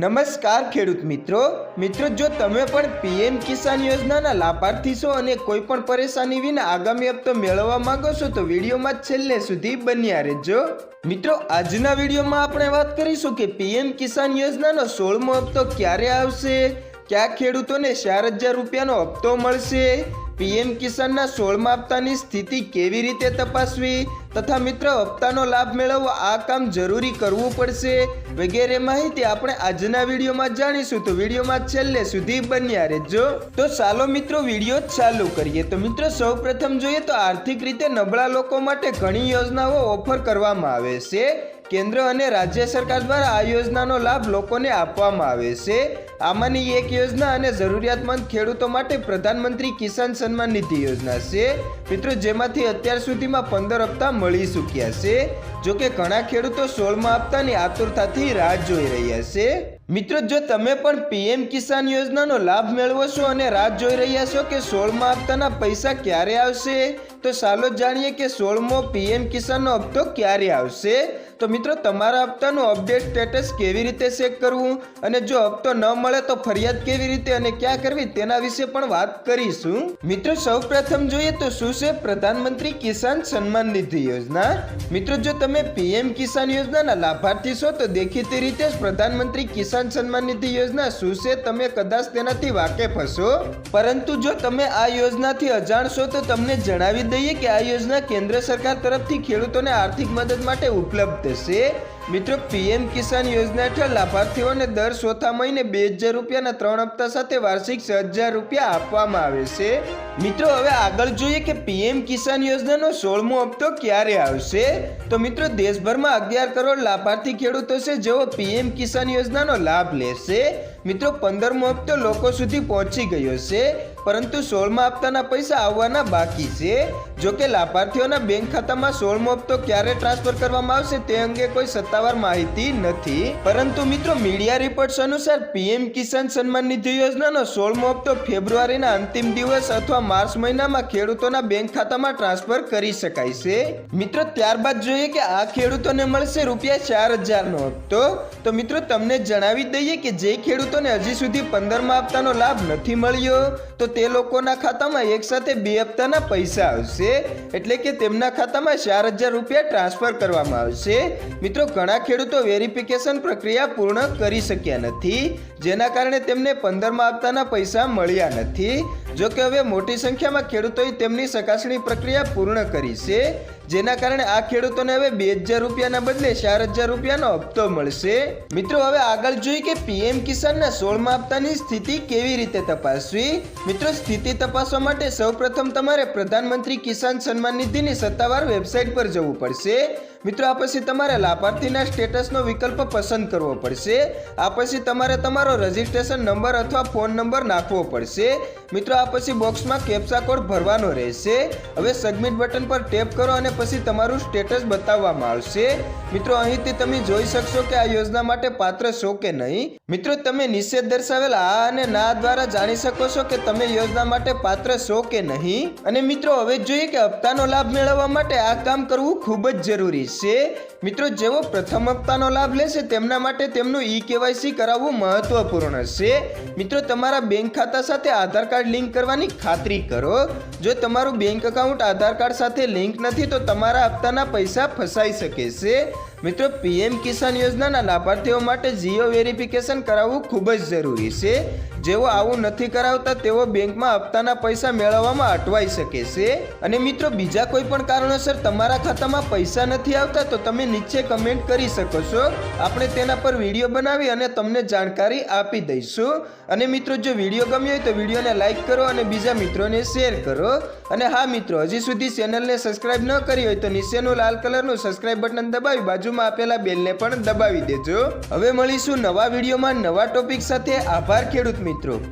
નમસ્કાર ખેડૂત મિત્રો. મિત્રો, જો તમે પણ પીએમ કિસાન યોજનાના લાભાર્થી છો અને કોઈ પણ પરેશાની વિના આગામી હપ્તો મેળવવા માંગો છો, તો વિડીયોમાં છેલ્લે સુધી બન્યા રહેજો. મિત્રો, આજના વિડીયોમાં આપણે વાત કરીશું કે પીએમ કિસાન યોજનાનો સોળમો હપ્તો ક્યારે આવશે? કયા ખેડૂતોને ચાર હજાર રૂપિયાનો હપ્તો મળશે? પીએમ કિસાનના સોળમા હપ્તાની સ્થિતિ કેવી રીતે તપાસવી તથા મિત્ર હપ્તાનો લાભ મેળવવા આ કામ જરૂરી કરવું પડશે વગેરે માહિતી આપણે આજના વિડીયોમાં જાણીશું. તો વિડીયોમાં છેલ્લે સુધી બન્યા રહેજો. તો ચાલો મિત્રો વીડિયો ચાલુ કરીએ. તો મિત્રો સૌપ્રથમ જોઈએ તો આર્થિક રીતે નબળા લોકો માટે ઘણી યોજનાઓ ઓફર કરવામાં આવે છે. કેન્દ્ર અને રાજ્ય સરકાર દ્વારા આ યોજનાનો લાભ લોકોને આપવામાં આવે છે. આમાંની એક યોજના અને જરૂરિયાતમંદ ખેડૂતો માટે પ્રધાનમંત્રી કિસાન સન્માન નિધિ યોજના છે. મિત્રો, જેમાંથી અત્યાર સુધીમાં પંદર હપ્તા મળી ચૂક્યા છે. જો કે ઘણા ખેડૂતો સોળમા હપ્તાની આતુરતાથી રાહ જોઈ રહ્યા છે. મિત્રો, જો તમે પણ પીએમ કિસાન યોજનાનો લાભ મેળવો છો અને રાહ જોઈ રહ્યા છો કે સોળમા હપ્તાના પૈસા ક્યારે આવશે, તો ચાલો જાણીએ કે સોળમો પીએમ કિસાનનો હપ્તો ક્યારે આવશે. તો મિત્રો, તમારા હપ્તાનું અપડેટ સ્ટેટસ કેવી રીતે ચેક કરવું અને જો હપ્તો ન મળે તો ફરિયાદ કેવી રીતે અને ક્યાં કરવી તેના વિશે પણ વાત કરીશું. મિત્રો, સૌપ્રથમ જોઈએ તો શું છે? પ્રધાનમંત્રી કિસાન સન્માન નિધિ યોજના. મિત્રો, જો તમે પીએમ કિસાન યોજનાના લાભાર્થી છો, તો દેખીતી રીતે જ પ્રધાનમંત્રી કિસાન સન્માન નિધિ યોજના શું છે તમે કદાચ તેનાથી વાકેફ હશો. પરંતુ જો તમે આ યોજનાથી અજાણ છો, તો તમને જણાવી દઈએ કે આ યોજના કેન્દ્ર સરકાર તરફથી ખેડૂતોને આર્થિક મદદ માટે ઉપલબ્ધ છે મિત્રો, પીએમ કિસાન યોજના હેઠળ લાભાર્થીઓને દર ચોથા મહિને બે હજાર રૂપિયાના ત્રણ હપ્તા સાથે વાર્ષિક છ હજાર રૂપિયા આપવામાં આવે છે. મિત્રો, હવે આગળ જોઈએ કે પીએમ કિસાન યોજનાનો સોળમો હપ્તો ક્યારે આવશે? તો મિત્રો, દેશભરમાં અગિયાર કરોડ લાભાર્થી ખેડૂતો છે, જેઓ પીએમ કિસાન યોજનાનો લાભ લેશે. મિત્રો, પંદરમો હપ્તો લોકો સુધી પહોંચી ગયો છે, પરંતુ સોળમા હપ્તાના પૈસા આવવાના બાકી છે. જોકે લાભાર્થીઓના બેંક ખાતામાં સોળમો હપ્તો ક્યારે ટ્રાન્સફર કરવામાં આવશે તે અંગે કોઈ સત્તાવાર માહિતી નથી. પરંતુ મિત્રો, મીડિયા રિપોર્ટ્સ અનુસાર પીએમ કિસાન સન્માન નિધિ યોજનાનો સોળમો હપ્તો ફેબ્રુઆરીના અંતિમ દિવસ અથવા માર્ચ મહિનામાં ખેડૂતોના બેંક ખાતામાં ટ્રાન્સફર કરી શકાય છે. મિત્રો, ત્યારબાદ જોઈએ કે આ ખેડૂતોને મળશે રૂપિયા ચાર હજારનો હપ્તો. તો મિત્રો, તમને જણાવી દઈએ કે જે ખેડૂતોને હજી સુધી પંદરમા હપ્તાનો લાભ નથી મળ્યો, તો તે લોકોના ખાતામાં એક સાથે બે હપ્તાના પૈસા આવશે. એટલે કે તેમના ખાતામાં ચાર હજાર રૂપિયા ટ્રાન્સફર કરવામાં આવશે. મિત્રો ઘણા ખેડૂતો વેરિફિકેશન પ્રક્રિયા પૂર્ણ કરી શક્યા નથી, જેના કારણે તેમને પંદરમા હપ્તાના પૈસા મળ્યા નથી. જો કે હવે મોટી સંખ્યામાં ખેડૂતોએ તેમની ચકાસણી પ્રક્રિયા પૂર્ણ કરી છે, જેના કારણે આ ખેડૂતોને હવે બે હજાર રૂપિયાના બદલે ચાર હજાર રૂપિયાનો હપ્તો મળશે. મિત્રો, હવે આગળ જોઈએ કે પીએમ કિસાનના સોળમા હપ્તાની સ્થિતિ કેવી રીતે તપાસવી? મિત્રો, સ્થિતિ તપાસવા માટે સૌપ્રથમ તમારે પ્રધાનમંત્રી કિસાન સન્માન નિધિની સત્તાવાર વેબસાઇટ પર જવું પડશે. મિત્રો, આ પછી તમારે લાભાર્થીના સ્ટેટસનો વિકલ્પ પસંદ કરવો પડશે. આ પછી તમારે તમારો રજિસ્ટ્રેશન નંબર અથવા ફોન નંબર નાખવો પડશે. મિત્રો આ પછી બોક્સમાં કેપ્સા કોડ ભરવાનો રહેશે. હવે સબમિટ બટન પર ટેપ કરો અને પછી તમારું સ્ટેટસ બતાવવામાં આવશે. મિત્રો, અહીંથી તમે જોઈ શકશો કે આ યોજના માટે પાત્ર છો કે નહીં. મિત્રો, તમે નિષેધ દર્શાવેલ હા અને ના દ્વારા જાણી શકો છો કે તમે યોજના માટે પાત્ર છો કે નહીં. અને મિત્રો, હવે જોઈએ કે હપ્તાનો લાભ મેળવવા માટે આ કામ કરવું ખૂબ જ જરૂરી છે. મિત્રો, જેઓ પ્રથમ હપ્તાનો લાભ લેશે તેમના માટે તેમનું ઈ કેવાયસી કરાવવું મહત્વપૂર્ણ છે. મિત્રો, તમારા બેંક ખાતા સાથે આધાર કાર્ડ લિંક કરવાની ખાતરી કરો. જો તમારું બેંક એકાઉન્ટ આધાર કાર્ડ સાથે લિંક નથી, તો તમારા હપ્તાના પૈસા ફસાઈ શકે છે. મિત્રો, પીએમ કિસાન યોજનાના લાભાર્થીઓ માટે જીઓ વેરિફિકેશન કરાવવું ખૂબ જ જરૂરી છે. જેઓ આવું નથી કરાવતા, તેઓ બેંકમાં હપ્તાના પૈસા મેળવવામાં અટવાઈ શકે છે. અને મિત્રો, બીજા કોઈ પણ કારણોસર તમારા ખાતામાં પૈસા નથી આવતા, તો તમે નીચે કમેન્ટ કરી શકો છો. આપણે તેના પર વીડિયો બનાવી અને તમને જાણકારી આપી દઈશું. અને મિત્રો, જો વીડિયો ગમ્યો હોય તો વિડીયોને લાઇક કરો અને બીજા મિત્રોને શેર કરો. અને હા, મિત્રો, હજી સુધી ચેનલને સબસ્ક્રાઇબ ન કરી હોય તો નીચેનું લાલ કલરનું સબસ્ક્રાઇબ બટન દબાવી બાજુમાં આપેલા બેલને પણ દબાવી દેજો. હવે મળીશું નવા વિડીયોમાં નવા ટોપિક સાથે. આભાર ખેડૂત મિત્રો.